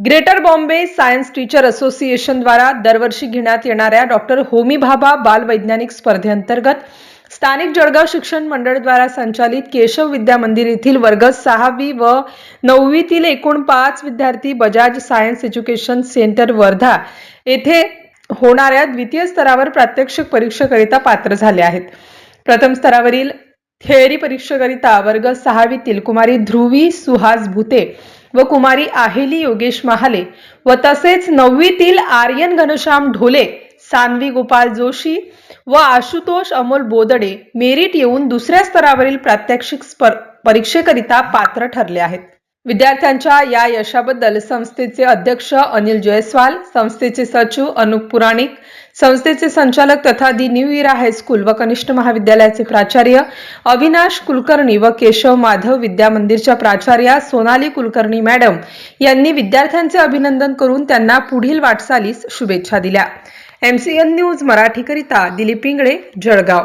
Greater Bombay science teacher association द्वारा दरवर्षी घेण्यात येणाऱ्या डॉक्टर होमी भाभा बाल वैज्ञानिक स्पर्धेअंतर्गत स्थानिक जळगाव शिक्षण मंडळ द्वारा संचालित केशव विद्या मंदिर येथील वर्ग सहावी व नववीतील एकूण पाच विद्यार्थी Bajaj science education centre Wardha येथे होणाऱ्या द्वितीय स्तरावर प्रात्यक्षिक परीक्षेकरिता पात्र झाले आहेत. प्रथम स्तरावरील थेअरी परीक्षेकरिता वर्ग सहावीतील कुमारी ध्रुवी सुहास भुते व कुमारी आहेली योगेश महाले व तसेच नववीतील आर्यन घनश्याम ढोले सानवी गोपाल जोशी व आशुतोष अमोल बोदडे मेरिट येऊन दुसऱ्या स्तरावरील प्रात्यक्षिक परीक्षेकरिता पात्र ठरले आहेत. विद्यार्थ्यांच्या या यशाबद्दल संस्थेचे अध्यक्ष अनिल जयस्वाल संस्थेचे सचिव अनुप पुराणिक संस्थेचे संचालक तथा दी न्यू इरा हायस्कूल व कनिष्ठ महाविद्यालयाचे प्राचार्य अविनाश कुलकर्णी व केशव माधव विद्या मंदिरच्या प्राचार्या सोनाली कुलकर्णी मॅडम यांनी विद्यार्थ्यांचे अभिनंदन करून त्यांना पुढील वाटचालीस शुभेच्छा दिल्या. एमसीएन न्यूज मराठीकरिता दिलीप पिंगळे जळगाव.